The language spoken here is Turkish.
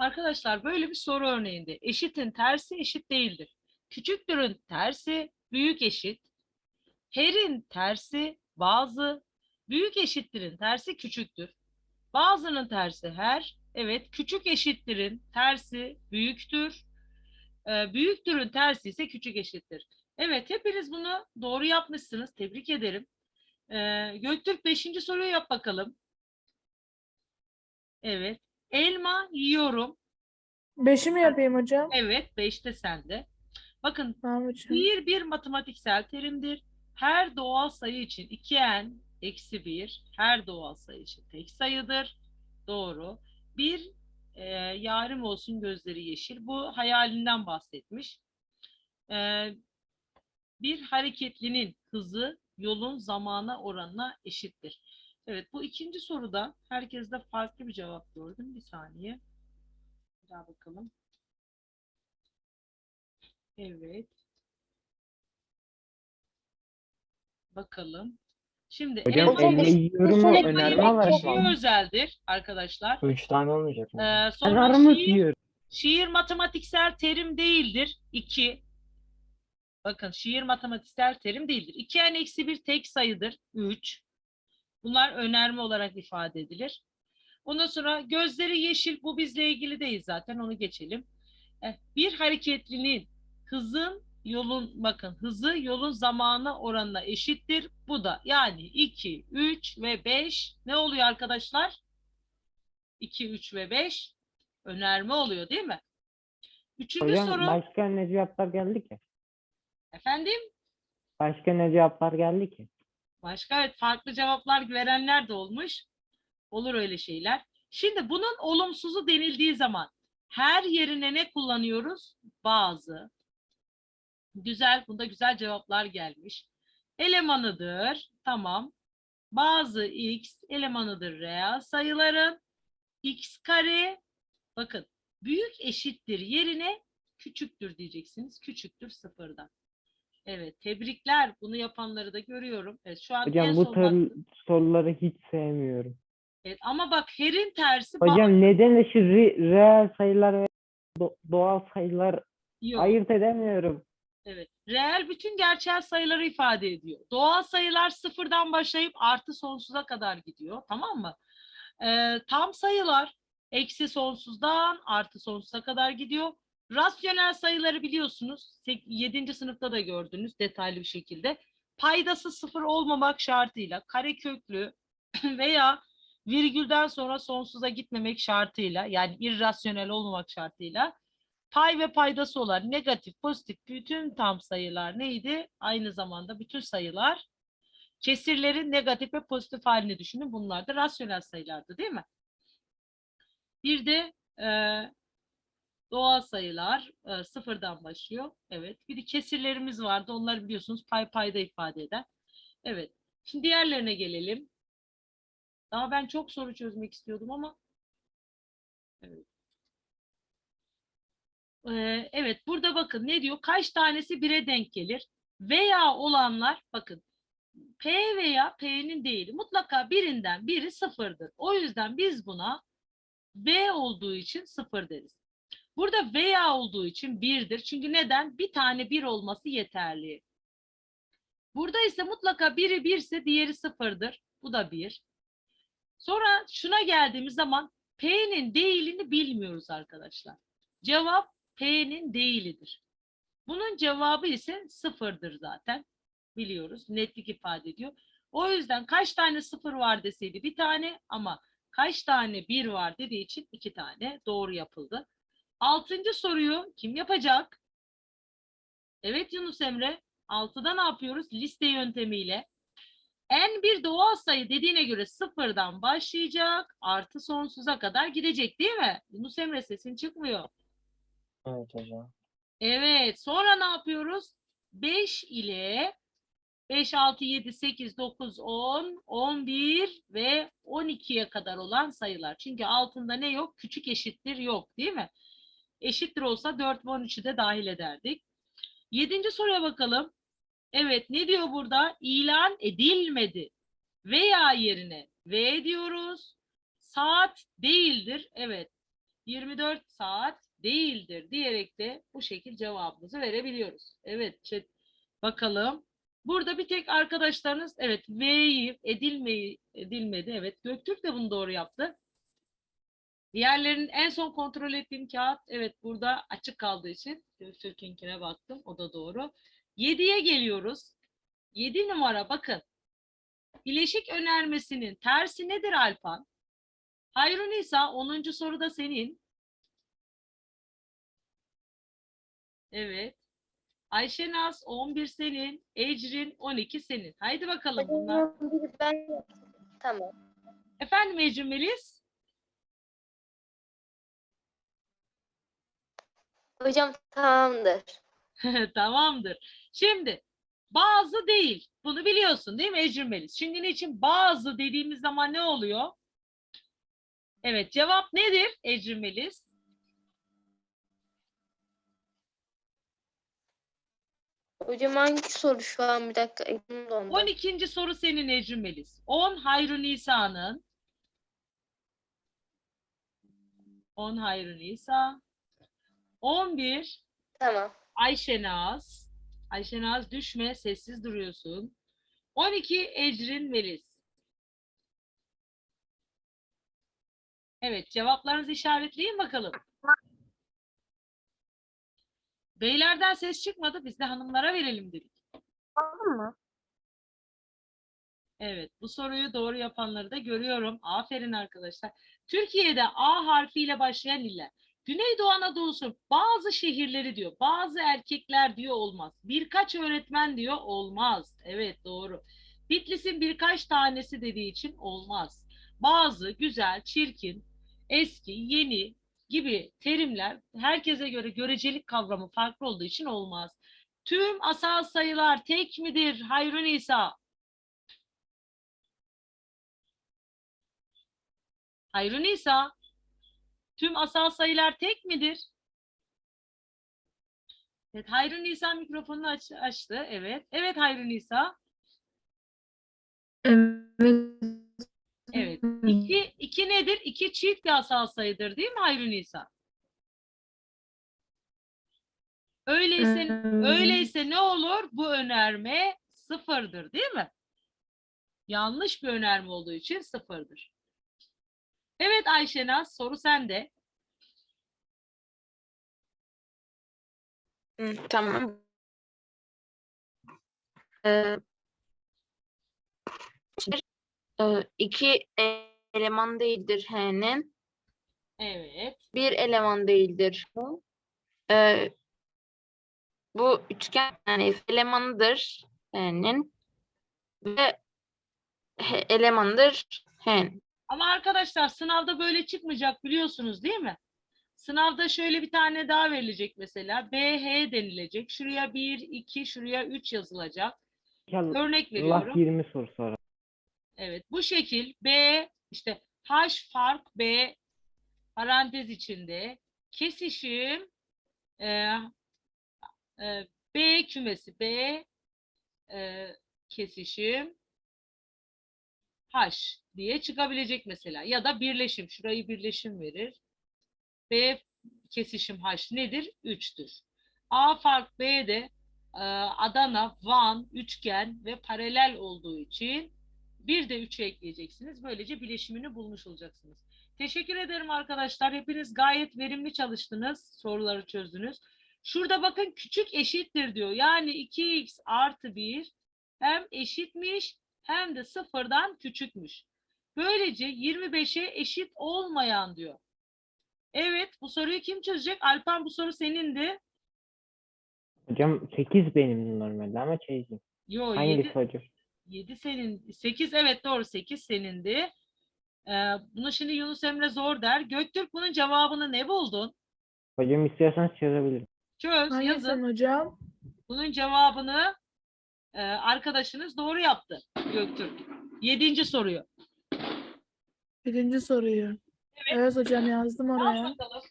Arkadaşlar böyle bir soru örneğinde eşitin tersi eşit değildir. Küçüktürün tersi büyük eşit. Her'in tersi bazı, büyük eşittirin tersi küçüktür. Bazının tersi her. Evet, küçük eşittirin tersi büyüktür. Ee, büyüktürün tersi ise küçük eşittir. Evet, hepiniz bunu doğru yapmışsınız. Tebrik ederim. Ee, Göktürk 5. soruyu yap bakalım. Evet. Elma yiyorum. Beşi mi yapayım hocam? Evet, 5'te sende. Bakın Tamam hocam. Bir bir matematiksel terimdir. Her doğal sayı için 2n eksi 1 her doğal sayı için tek sayıdır. Doğru. Bir e, yarim olsun gözleri yeşil. Bu hayalinden bahsetmiş. E, bir hareketlinin hızı yolun zamana oranına eşittir. Evet bu ikinci soruda herkeste farklı bir cevap gördüm. Bir saniye. Bir daha bakalım. Evet. Bakalım. Şimdi Hocam elma elma yiyorum mu önerme var kişiye ama. özeldir arkadaşlar. Üç tane olmayacak mı? Ee, sonra armut şiir, yiyorum. şiir matematiksel terim değildir. 2. Bakın şiir matematiksel terim değildir. 2n eksi 1 tek sayıdır. 3. Bunlar önerme olarak ifade edilir. Ondan sonra gözleri yeşil bu bizle ilgili değil zaten onu geçelim. Eh, Bir hareketlinin hızın yolun bakın hızı yolun zamanı oranına eşittir. Bu da yani 2, 3 ve 5 ne oluyor arkadaşlar? 2, 3 ve 5 önerme oluyor değil mi? Üçüncü Hocam soru başka ne cevaplar geldi ki? efendim Başka ne cevaplar geldi ki? Başka evet, farklı cevaplar verenler de olmuş. Olur öyle şeyler. Şimdi bunun olumsuzu denildiği zaman her yerine ne kullanıyoruz? Bazı. Güzel, bunda güzel cevaplar gelmiş. Elemanıdır. Tamam. Bazı x elemanıdır reel sayıların. x kare bakın büyük eşittir yerine küçüktür diyeceksiniz. Küçüktür sıfırdan. Evet, tebrikler. Bunu yapanları da görüyorum. Evet, şu an en Hocam bu son baktım. soruları hiç sevmiyorum. Evet, ama bak her'in tersi ba- Hocam neden şu re- reel sayılar ve do- doğal sayılar yok. ayırt edemiyorum. Evet. Reel bütün gerçel sayıları ifade ediyor. Doğal sayılar sıfırdan başlayıp artı sonsuza kadar gidiyor. Tamam mı? Ee, tam sayılar eksi sonsuzdan artı sonsuza kadar gidiyor. Rasyonel sayıları biliyorsunuz. 7. sınıfta da gördünüz detaylı bir şekilde. Paydası sıfır olmamak şartıyla kareköklü veya virgülden sonra sonsuza gitmemek şartıyla yani irrasyonel olmamak şartıyla pay ve paydası olan negatif, pozitif bütün tam sayılar neydi? Aynı zamanda bütün sayılar kesirlerin negatif ve pozitif halini düşünün. Bunlar da rasyonel sayılardı değil mi? Bir de e, doğal sayılar e, sıfırdan başlıyor. Evet. Bir de kesirlerimiz vardı. Onları biliyorsunuz pay payda ifade eder. Evet. Şimdi diğerlerine gelelim. Daha ben çok soru çözmek istiyordum ama evet. Ee, evet burada bakın ne diyor? Kaç tanesi bire denk gelir? Veya olanlar bakın P veya P'nin değili mutlaka birinden biri sıfırdır. O yüzden biz buna V olduğu için sıfır deriz. Burada veya olduğu için birdir. Çünkü neden? Bir tane bir olması yeterli. Burada ise mutlaka biri birse diğeri sıfırdır. Bu da bir. Sonra şuna geldiğimiz zaman P'nin değilini bilmiyoruz arkadaşlar. Cevap P'nin değilidir. Bunun cevabı ise sıfırdır zaten. Biliyoruz. Netlik ifade ediyor. O yüzden kaç tane sıfır var deseydi bir tane ama kaç tane bir var dediği için iki tane doğru yapıldı. Altıncı soruyu kim yapacak? Evet Yunus Emre. Altıda ne yapıyoruz? Liste yöntemiyle. En bir doğal sayı dediğine göre sıfırdan başlayacak artı sonsuza kadar gidecek değil mi? Yunus Emre sesin çıkmıyor. Evet hocam. Evet. Sonra ne yapıyoruz? 5 ile 5, 6, 7, 8, 9, 10, 11 ve 12'ye kadar olan sayılar. Çünkü altında ne yok? Küçük eşittir yok değil mi? Eşittir olsa 4 ve 13'ü de dahil ederdik. Yedinci soruya bakalım. Evet ne diyor burada? İlan edilmedi. Veya yerine ve diyoruz. Saat değildir. Evet. 24 saat değildir diyerek de bu şekil cevabımızı verebiliyoruz. Evet chat- bakalım. Burada bir tek arkadaşlarınız evet V'yi edilmeyi edilmedi. Evet Göktürk de bunu doğru yaptı. Diğerlerinin en son kontrol ettiğim kağıt evet burada açık kaldığı için Göktürk'ünkine baktım. O da doğru. 7'ye geliyoruz. 7 numara bakın. Bileşik önermesinin tersi nedir Alpan? Hayrun İsa 10. soruda senin. Evet. Ayşenaz 11 senin. Ecrin 12 senin. Haydi bakalım bunlar. Ben tamam. Efendim Ecrin Melis? Hocam tamamdır. Tamamdır. Şimdi bazı değil. Bunu biliyorsun değil mi Ecrin Melis? Şimdi niçin bazı dediğimiz zaman ne oluyor? Evet cevap nedir Ecrin Melis? Hocam hangi soru şu an bir dakika elim dondu. 12. soru senin Ecrin Melis. 10 Hayrun Nisa'nın 10 Hayrun Nisa 11 Tamam. Ayşenaz Ayşenaz düşme sessiz duruyorsun. 12 Ecrin Melis. Evet cevaplarınızı işaretleyin bakalım. Beylerden ses çıkmadı biz de hanımlara verelim dedik. Aldın mı? Evet, bu soruyu doğru yapanları da görüyorum. Aferin arkadaşlar. Türkiye'de A harfiyle başlayan iller. Güneydoğu Anadolu'su bazı şehirleri diyor. Bazı erkekler diyor olmaz. Birkaç öğretmen diyor olmaz. Evet doğru. Bitlis'in birkaç tanesi dediği için olmaz. Bazı, güzel, çirkin, eski, yeni gibi terimler herkese göre görecelik kavramı farklı olduğu için olmaz. Tüm asal sayılar tek midir Hayrun İsa? Hayrun İsa, tüm asal sayılar tek midir? Evet, Hayrun İsa mikrofonunu aç- açtı. Evet. Evet Hayrun İsa. Evet. Evet. İki, iki nedir? İki çift bir asal sayıdır değil mi Hayrun İsa? Öyleyse, öyleyse ne olur? Bu önerme sıfırdır değil mi? Yanlış bir önerme olduğu için sıfırdır. Evet Ayşenaz soru sende. Hı, Tamam. Ee, e, iki eleman değildir H'nin. Evet. Bir eleman değildir. bu. Ee, bu üçgen yani elemanıdır H'nin. Ve H elemandır H'nin. Ama arkadaşlar sınavda böyle çıkmayacak biliyorsunuz değil mi? Sınavda şöyle bir tane daha verilecek mesela. BH denilecek. Şuraya 1, 2, şuraya 3 yazılacak. İnşallah Örnek veriyorum. 20 soru sonra. Evet bu şekil B işte H fark B parantez içinde kesişim e, e, B kümesi B e, kesişim H diye çıkabilecek mesela ya da birleşim şurayı birleşim verir. B kesişim H nedir? 3'tür. A fark B'de e, Adana, Van, üçgen ve paralel olduğu için bir de 3'ü ekleyeceksiniz. Böylece bileşimini bulmuş olacaksınız. Teşekkür ederim arkadaşlar. Hepiniz gayet verimli çalıştınız. Soruları çözdünüz. Şurada bakın küçük eşittir diyor. Yani 2x artı 1 hem eşitmiş hem de sıfırdan küçükmüş. Böylece 25'e eşit olmayan diyor. Evet bu soruyu kim çözecek? Alpan bu soru senindi. Hocam 8 benim normalde ama çeyizim. Yo Hangisi 7, hocam? 7 senin. 8 evet doğru 8 senindi. Ee, bunu şimdi Yunus Emre zor der. Göktürk bunun cevabını ne buldun? Hocam istiyorsanız çözebilirim. Çöz Hangisi yazın. hocam? Bunun cevabını e, arkadaşınız doğru yaptı Göktürk. Yedinci soruyu. Birinci soruyu. Evet hocam yazdım Yaz oraya. bakalım.